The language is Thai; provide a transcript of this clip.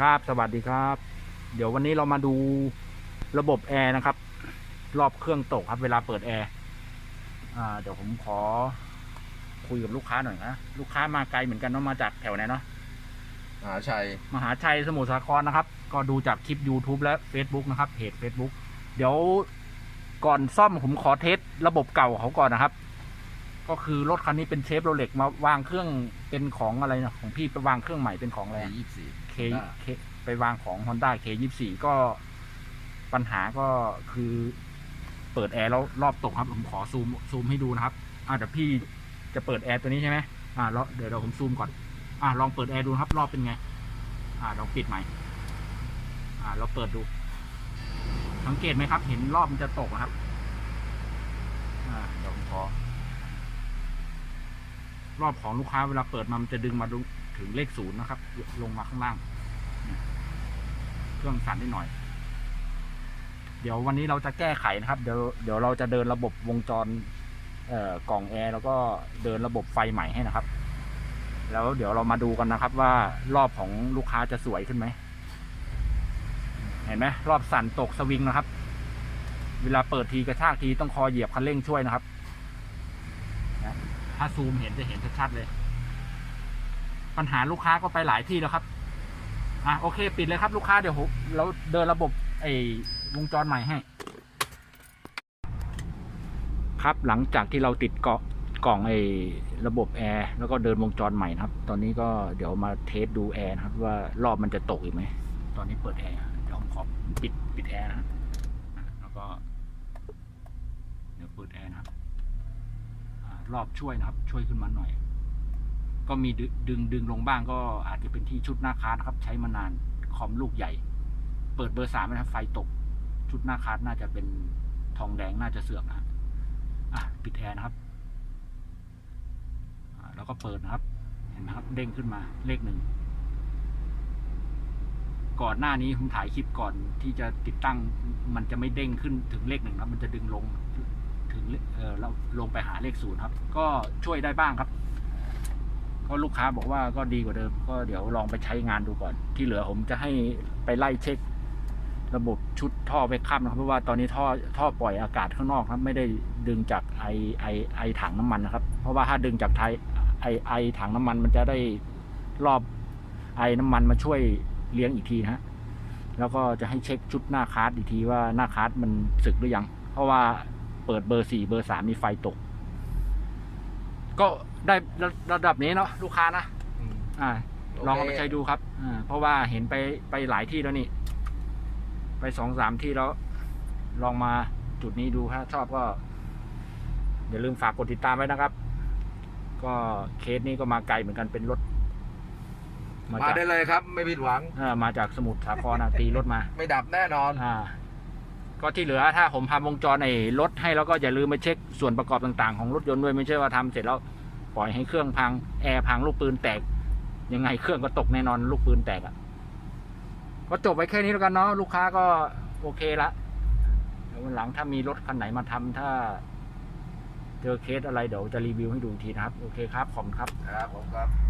ครับสวัสดีครับ เดี๋ยววันนี้เรามาดูระบบแอร์นะครับ รอบเครื่องตกครับ เวลาเปิดแอร์อ่าเดี๋ยวผมขอคุยกับลูกค้าหน่อยนะลูกค้ามาไกลเหมือนกันเนาะมาจากแถวไหนเนาะมหาชัยมหาชัยสมุทรสาครนะครับ ก็ดูจากคลิป YouTube และ Facebook นะครับเพจ Facebook เดี๋ยวก่อนซ่อมผมขอเทสระบบเก่าเขาก่อนนะครับ ก็คือรถคันนี้เป็นเชฟโรเล็กมาวางเครื่องเป็นของอะไรนะของพี่ไปวางเครื่องใหม่เป็นของอะไรในอะยี่สิบสี่ เคเคไปวางของ Honda K ยี่สี่ก็ปัญหาก็คือเปิดแอร์แล้วรอบตกครับผมขอซูมซูมให้ดูนะครับ อ่าเดี๋ยวพี่จะเปิดแอร์ตัวนี้ใช่ไหมอ่าแล้วเดี๋ยวเดี๋ยวผมซูมก่อน อ่าลองเปิดแอร์ดูนะครับ รอบเป็นไง อ่าลองปิดใหม่ อ่าเราเปิดดู สังเกตไหมครับ เห็นรอบมันจะตกอะครับ อ่าเดี๋ยวผมขอ รอบของลูกค้าเวลาเปิดมามันจะดึงมาถึงเลขศูนย์นะครับ ลงมาข้างล่าง เครื่องสั่นนิดหน่อย เดี๋ยววันนี้เราจะแก้ไขนะครับ เดี๋ยวเดี๋ยวเราจะเดินระบบวงจรเอ่อกล่องแอร์แล้วก็เดินระบบไฟใหม่ให้นะครับ แล้วเดี๋ยวเรามาดูกันนะครับ ว่ารอบของลูกค้าจะสวยขึ้นไหมเห็นไหมรอบสั่นตกสวิงนะครับ เวลาเปิดทีกระชากทีต้องคอเหยียบคันเร่งช่วยนะครับ ถ้าซูมเห็นจะเห็นชัดๆเลย ปัญหาลูกค้าก็ไปหลายที่แล้วครับ อะโอเค ปิดเลยครับลูกค้าเดี๋ยวผมเราเดินระบบไอ้วงจรใหม่ให้ ครับหลังจากที่เราติดเกาะกล่องไอ้ระบบแอร์แล้วก็เดินวงจรใหม่นะครับ ตอนนี้ก็เดี๋ยวมาเทสดูแอร์นะครับ ว่ารอบมันจะตกอีกไหม ตอนนี้เปิดแอร์เดี๋ยวผมขอปิดปิดแอร์นะครับอะแล้วก็ เดี๋ยวเปิดแอร์นะครับอ่า รอบช่วยนะครับ ช่วยขึ้นมาหน่อย ก็มีดึงดึงลงบ้างก็อาจจะเป็นที่ชุดหน้าคาร์ดนะครับใช้มานานคอมลูกใหญ่ เปิดเบอร์สามนะครับไฟตก ชุดหน้าคาร์ดน่าจะเป็นทองแดงน่าจะเสื่อมนะอะปิดแอร์นะครับแล้วก็เปิดนะครับ เห็นไหมครับ เด้งขึ้นมาเลขหนึ่งก่อนหน้านี้ผมถ่ายคลิปก่อนที่จะติดตั้ง มันจะไม่เด้งขึ้นถึงเลขหนึ่งครับ มันจะดึงลง ถึงเลเออแล้วลงไปหาเลขศูนย์ครับ ก็ช่วยได้บ้างครับ ก็ลูกค้าบอกว่าก็ดีกว่าเดิม ก็เดี๋ยวลองไปใช้งานดูก่อน ที่เหลือผมจะให้ไปไล่เช็ค ระบบชุดท่อไปค้ำนะครับเพราะว่าตอนนี้ท่อท่อปล่อยอากาศข้างนอกครับ ไม่ได้ดึงจากไอไอไอถังน้ำมันนะครับ เพราะว่าถ้าดึงจากไทยไอไอถังน้ำมันมันจะได้รอบไอน้ำมันมาช่วยเลี้ยงอีกทีนะฮะแล้วก็จะให้เช็คชุดหน้าคาร์ดอีกทีว่าหน้าคาร์ดมันสึกหรือยัง เพราะว่า เปิดเบอร์สี่เบอร์สามมีไฟตก ก็ได้ระระดับนี้เนาะลูกค้านะอ่า ลองเอาไปใช้ดูครับอ่าเพราะว่าเห็นไปไปหลายที่แล้วนี่ ไปสองสามที่แล้ว ลองมาจุดนี้ดูถ้าชอบก็อย่าลืมฝากกดติดตามไว้นะครับ ก็เคสนี้ก็มาไกลเหมือนกันเป็นรถมามาจากได้เลยครับ ไม่ผิดหวังอ่ามาจากสมุทรสาครนะตีรถมา ไม่ดับแน่นอน อ่า ก็ที่เหลือถ้าผมทำวงจรไอ้รถให้แล้วก็อย่าลืมไปเช็คส่วนประกอบต่างๆของรถยนต์ด้วยไม่ใช่ว่าทำเสร็จแล้วปล่อยให้เครื่องพังแอร์พังลูกปืนแตก ยังไงเครื่องก็ตกแน่นอนลูกปืนแตกอะ่ะก็จบไว้แค่นี้แล้วกันเนาะลูกค้าก็โอเคละเดี๋ยววันหลังถ้ามีรถคันไหนมาทำถ้า เจอเคสอะไรเดี๋ยวจะรีวิวให้ดูทีนะครับ โอเคครับขอบคุณครับครับผมครับ